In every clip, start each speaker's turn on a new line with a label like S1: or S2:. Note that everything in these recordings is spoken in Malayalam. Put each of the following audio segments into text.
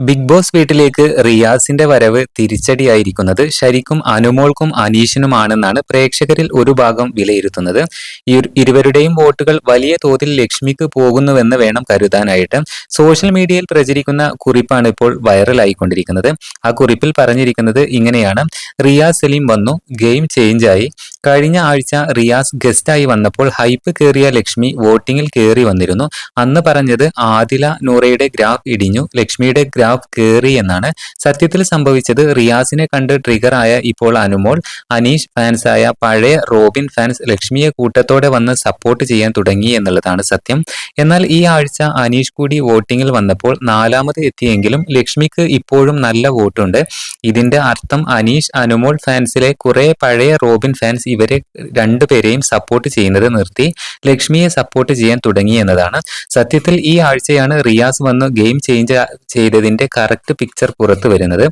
S1: ബിഗ് ബോസ് വീട്ടിലേക്ക് റിയാസിന്റെ വരവ് തിരിച്ചടിയായിരിക്കുന്നത് ശരിക്കും അനുമോൾക്കും അനീഷിനുമാണെന്നാണ് പ്രേക്ഷകരിൽ ഒരു ഭാഗം വിലയിരുത്തുന്നത്. ഇരു- ഇരുവരുടെയും വോട്ടുകൾ വലിയ തോതിൽ ലക്ഷ്മിക്ക് പോകുന്നുവെന്ന് വേണം കരുതാനായിട്ട്. സോഷ്യൽ മീഡിയയിൽ പ്രചരിക്കുന്ന കുറിപ്പാണ് ഇപ്പോൾ വൈറലായിക്കൊണ്ടിരിക്കുന്നത്. ആ കുറിപ്പിൽ പറഞ്ഞിരിക്കുന്നത് ഇങ്ങനെയാണ്. റിയാസ് സലീം വന്നു ഗെയിം ചേഞ്ചായി. കഴിഞ്ഞ ആഴ്ച റിയാസ് ഗസ്റ്റായി വന്നപ്പോൾ ഹൈപ്പ് കയറിയ ലക്ഷ്മി വോട്ടിങ്ങിൽ കയറി വന്നിരുന്നു. അന്ന് പറഞ്ഞത് ആദില നൂറയുടെ ഗ്രാഫ് ഇടിഞ്ഞു ലക്ഷ്മിയുടെ ഗ്രാഫ് കയറി എന്നാണ് സത്യത്തിൽ സംഭവിച്ചത്. റിയാസിനെ കണ്ട് ട്രിഗർ ആയ ഇപ്പോൾ അനുമോൾ അനീഷ് ഫാൻസായ പഴയ റോബിൻ ഫാൻസ് ലക്ഷ്മിയെ കൂട്ടത്തോടെ വന്ന് സപ്പോർട്ട് ചെയ്യാൻ തുടങ്ങി എന്നുള്ളതാണ് സത്യം. എന്നാൽ ഈ ആഴ്ച അനീഷ് കൂടി വോട്ടിങ്ങിൽ വന്നപ്പോൾ നാലാമത് എത്തിയെങ്കിലും ലക്ഷ്മിക്ക് ഇപ്പോഴും നല്ല വോട്ടുണ്ട്. ഇതിന്റെ അർത്ഥം അനീഷ് അനുമോൾ ഫാൻസിലെ കുറെ പഴയ റോബിൻ ഫാൻസ് ഇവരെ രണ്ടുപേരെയും സപ്പോർട്ട് ചെയ്യുന്നത് നിർത്തി ലക്ഷ്മിയെ സപ്പോർട്ട് ചെയ്യാൻ തുടങ്ങി എന്നതാണ് സത്യത്തിൽ ഈ ആഴ്ചയാണ് റിയാസ് വന്ന് ഗെയിം ചേഞ്ച് ചെയ്തതിന്റെ കറക്റ്റ് പിക്ചർ പുറത്തു വരുന്നത്.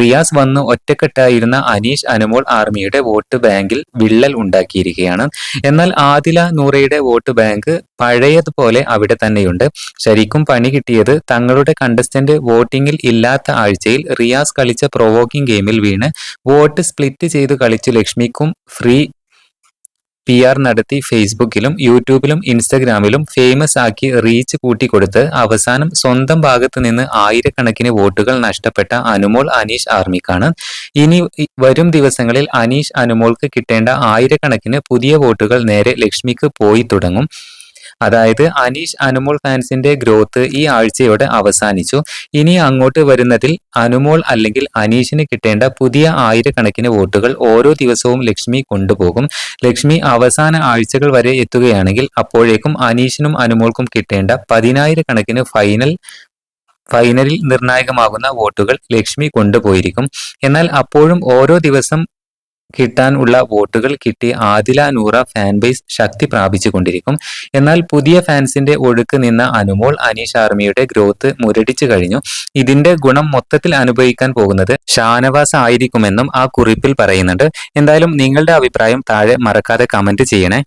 S1: റിയാസ് വന്ന് ഒറ്റക്കെട്ടായിരുന്ന അനീഷ് അനുമോൾ ആർമിയുടെ വോട്ട് ബാങ്കിൽ വിള്ളൽ ഉണ്ടാക്കിയിരിക്കുകയാണ്. എന്നാൽ ആദില നൂറയുടെ വോട്ട് ബാങ്ക് പഴയതുപോലെ അവിടെ തന്നെയുണ്ട്. ശരിക്കും പണി കിട്ടിയത് തങ്ങളുടെ കണ്ടസ്റ്റന്റ് വോട്ടിംഗിൽ ഇല്ലാത്ത ആഴ്ചയിൽ റിയാസ് കളിച്ച പ്രൊവോക്കിംഗ് ഗെയിമിൽ വീണ്. വോട്ട് സ്പ്ലിറ്റ് ചെയ്ത് കളിച്ചു ലക്ഷ്മിക്കും ഫ്രീ പി ആർ നടത്തി ഫേസ്ബുക്കിലും യൂട്യൂബിലും ഇൻസ്റ്റഗ്രാമിലും ഫേമസ് ആക്കി റീച്ച് കൂട്ടിക്കൊടുത്ത് അവസാനം സ്വന്തം ഭാഗത്ത് നിന്ന് ആയിരക്കണക്കിന് വോട്ടുകൾ നഷ്ടപ്പെട്ട അനുമോൾ അനീഷ് ആർമിക്കാണ്. ഇനി വരും ദിവസങ്ങളിൽ അനീഷ് അനുമോൾക്ക് കിട്ടേണ്ട ആയിരക്കണക്കിന് പുതിയ വോട്ടുകൾ നേരെ ലക്ഷ്മിക്ക് പോയി തുടങ്ങും. അതായത് അനീഷ് അനുമോൾ ഫാൻസിന്റെ ഗ്രോത്ത് ഈ ആഴ്ചയോടെ അവസാനിച്ചു. ഇനി അങ്ങോട്ട് വരുന്നതിൽ അനുമോൾ അല്ലെങ്കിൽ അനീഷിന് കിട്ടേണ്ട പുതിയ ആയിരക്കണക്കിന് വോട്ടുകൾ ഓരോ ദിവസവും ലക്ഷ്മി കൊണ്ടുപോകും. ലക്ഷ്മി അവസാന ആഴ്ചകൾ വരെ എത്തുകയാണെങ്കിൽ അപ്പോഴേക്കും അനീഷിനും അനുമോൾക്കും കിട്ടേണ്ട പതിനായിരക്കണക്കിന് ഫൈനൽ ഫൈനലിൽ നിർണായകമാകുന്ന വോട്ടുകൾ ലക്ഷ്മി കൊണ്ടുപോയിരിക്കും. എന്നാൽ അപ്പോഴും ഓരോ ദിവസം കിട്ടാൻ ഉള്ള വോട്ടുകൾ കിട്ടി ആദില നൂറ ഫാൻ ബേസ് ശക്തി പ്രാപിച്ചുകൊണ്ടിരിക്കും എന്നാൽ പുതിയ ഫാൻസിന്റെ ഒഴുക്ക് നിന്ന അനുമോൾ അനീഷ് ആർമിയുടെ ഗ്രോത്ത് മുരടിച്ചു കഴിഞ്ഞു. ഇതിന്റെ ഗുണം മൊത്തത്തിൽ അനുഭവിക്കാൻ പോകുന്നത് ഷാനവാസ് ആയിരിക്കുമെന്നും ആ കുറിപ്പിൽ പറയുന്നുണ്ട്. എന്തായാലും നിങ്ങളുടെ അഭിപ്രായം താഴെ മറക്കാതെ കമന്റ് ചെയ്യണേ.